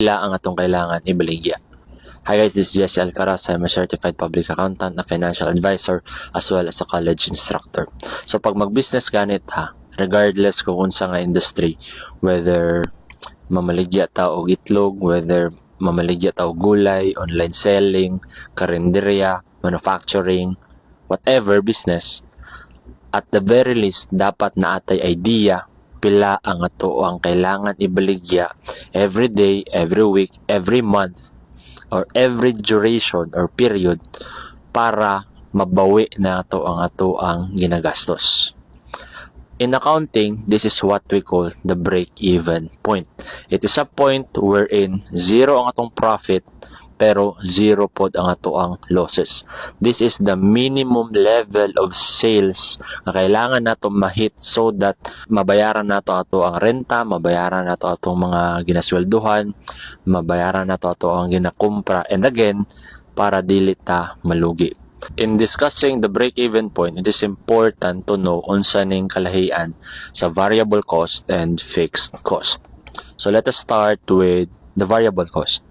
Ila ang atong kailangan ibaligya. Hi guys, this is Jesse Alcaraz. I'm a certified public accountant, a financial advisor, as well as a college instructor. So pag mag-business ganit ha, regardless kung unsa nga industry, whether mamaligya ta og itlog, whether mamaligya ta og gulay, online selling, karinderya, manufacturing, whatever business, at the very least, dapat na atay idea pila ang ato ang kailangan ibaligya every day, every week, every month, or every duration or period para mabawi na ato ang ato ang ginagastos. In accounting, this is what we call the break-even point. It is a point wherein zero ang atong profit pero zero pod ang ato ang losses. This is the minimum level of sales na kailangan nato mahit so that mabayaran nato ato ang renta, mabayaran nato atong mga ginaswelduhan, mabayaran nato ato ang ginakumpra and again para dili ta malugi. In discussing the break-even point, it is important to know unsa ning kalahian sa variable cost and fixed cost. So let us start with the variable cost.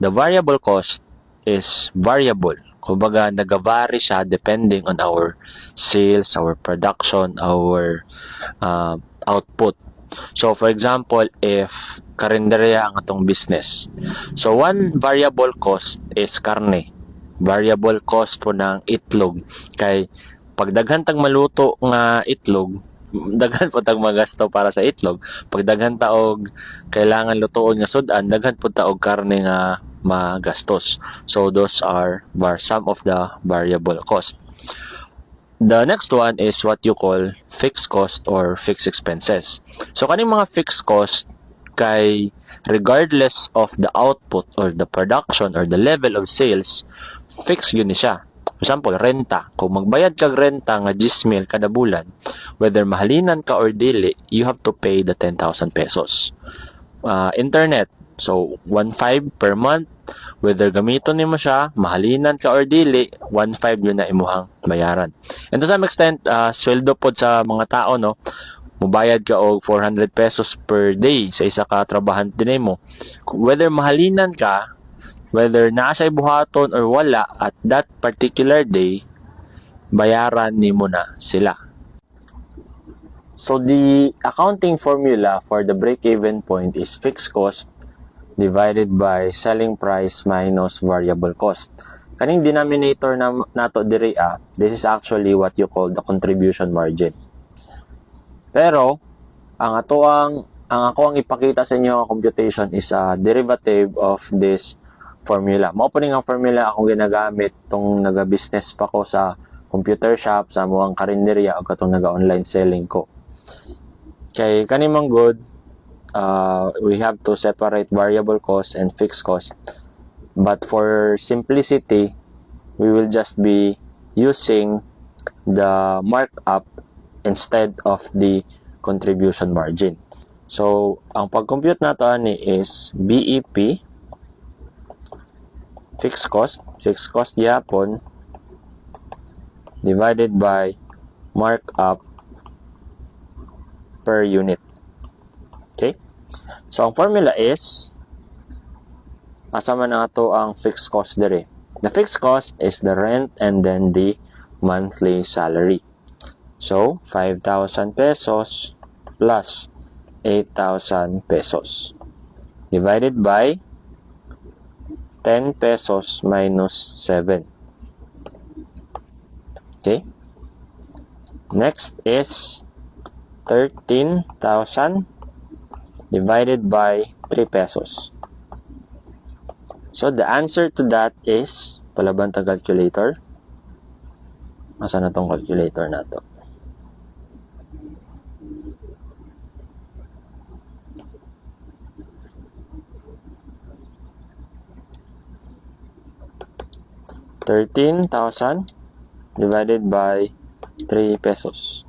The variable cost is variable. Kumbaga, nag-vary siya depending on our sales, our production, our uh, output. So, for example, if karinderya ang atong business. So, one variable cost is karne. Variable cost po ng itlog. Kay, pag daghan tag maluto nga itlog, daghan po tag magasto para sa itlog. Pag daghan ta og kailangan lutuon nga sudan, daghan po ta og karne nga magastos. So those are var some of the variable cost. The next one is what you call fixed cost or fixed expenses. So kaning mga fixed cost kay regardless of the output or the production or the level of sales, fixed yun ni siya. Example, renta. Kung magbayad kag renta nga 10 mil kada bulan, whether mahalinan ka or dili, you have to pay the 10,000 pesos. Uh, internet. So, 1.5 per month. Whether gamiton nimo siya, mahalinan ka or dili, 1.5 yun na imuhang bayaran. And to some extent, uh, sweldo pod sa mga tao, no? Mubayad ka og 400 pesos per day sa isa ka trabahante nimo. Whether mahalinan ka, whether nasa buhaton or wala at that particular day, bayaran ni mo na sila. So the accounting formula for the break-even point is fixed cost divided by selling price minus variable cost. Kaning denominator na nato diri ah, this is actually what you call the contribution margin. Pero ang ato ang ang ako ang ipakita sa inyo computation is a derivative of this formula. Mao po ang formula akong ginagamit tong naga-business pa ko sa computer shop, sa muang karinderya o katong naga-online selling ko. Kay kanimang good, uh, we have to separate variable cost and fixed cost. But for simplicity, we will just be using the markup instead of the contribution margin. So, ang pag-compute nato ani is BEP fixed cost, fixed cost yapon divided by markup per unit. Okay? So, ang formula is asa man na ato ang fixed cost dere. The fixed cost is the rent and then the monthly salary. So, 5,000 pesos plus 8,000 pesos divided by 10 pesos minus 7. Okay? Next is 13,000 divided by 3 pesos. So, the answer to that is, palaban ng calculator. Masa na tong calculator na to? 13,000 divided by 3 pesos.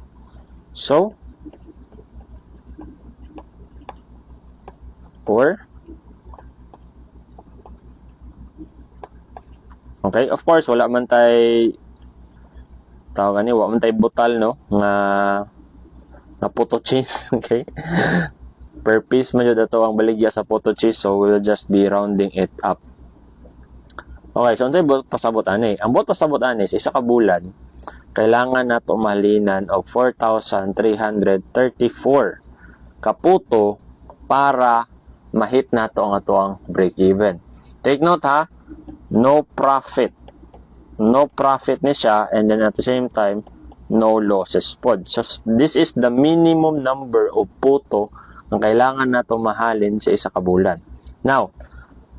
So, or Okay, of course, wala man tay tawag ani, wala man tay butal no nga na photo cheese, okay? per piece man jud ato ang baligya sa photo cheese, so we'll just be rounding it up. Okay, so unsay buot pasabot ani? Ang buot pasabot ani sa isa ka bulan kailangan nato mahalinan og 4,334 kaputo para mahit nato ang ato ang break even. Take note ha, no profit. No profit ni siya and then at the same time no losses pod. So this is the minimum number of puto ang kailangan nato mahalin sa isa ka bulan. Now,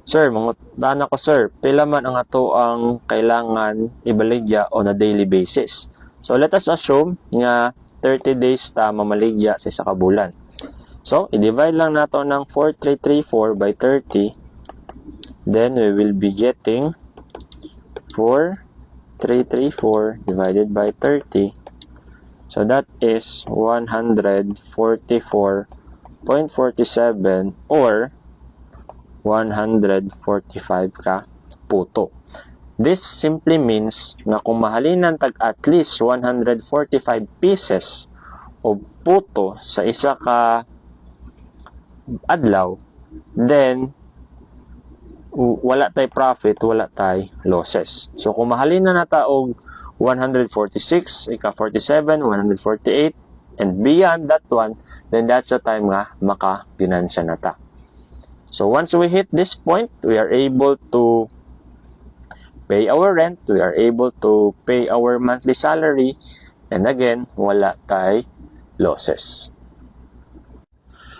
Sir, mangutan ako sir, pila man ang ato ang kailangan ibaligya on a daily basis. So let us assume nga 30 days ta mamaligya sa isa ka bulan. So, i-divide lang nato ng 4334 by 30. Then we will be getting 4334 divided by 30. So that is 144.47 or 145 ka puto. This simply means na kung mahalinan tag at least 145 pieces o puto sa isa ka adlaw, then wala tay profit, wala tay losses. So kung mahalinan na ta og 146, ika 47, 148, and beyond that one, then that's the time nga maka-ginansya na ta. So once we hit this point, we are able to pay our rent, we are able to pay our monthly salary, and again, wala tay losses.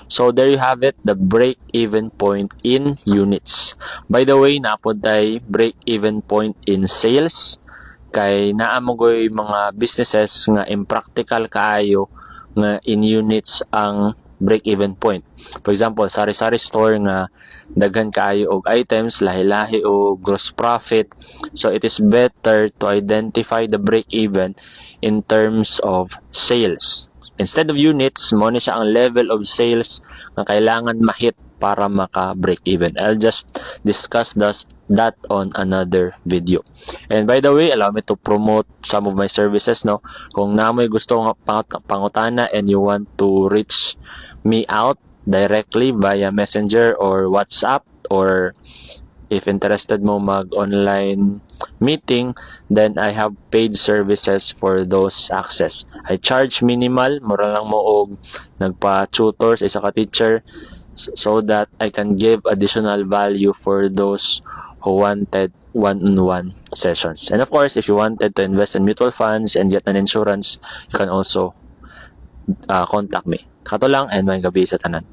So there you have it, the break-even point in units. By the way, napod tay break-even point in sales kay naamogoy mga businesses nga impractical kaayo nga in units ang break-even point. For example, sari-sari store nga daghan kaayo og items, lahi-lahi o gross profit. So it is better to identify the break-even in terms of sales. Instead of units, mo ni siya ang level of sales na kailangan mahit para maka-break even. I'll just discuss das, that on another video. And by the way, allow me to promote some of my services, no? Kung namoy gusto nga pangut- pangutana and you want to reach me out directly via Messenger or WhatsApp or if interested mo mag-online meeting, then I have paid services for those access. I charge minimal, mura lang mo og nagpa-tutor sa isa ka teacher so that I can give additional value for those who wanted one-on-one sessions. And of course, if you wanted to invest in mutual funds and get an insurance, you can also uh, contact me. Kato lang and may gabi sa tanan.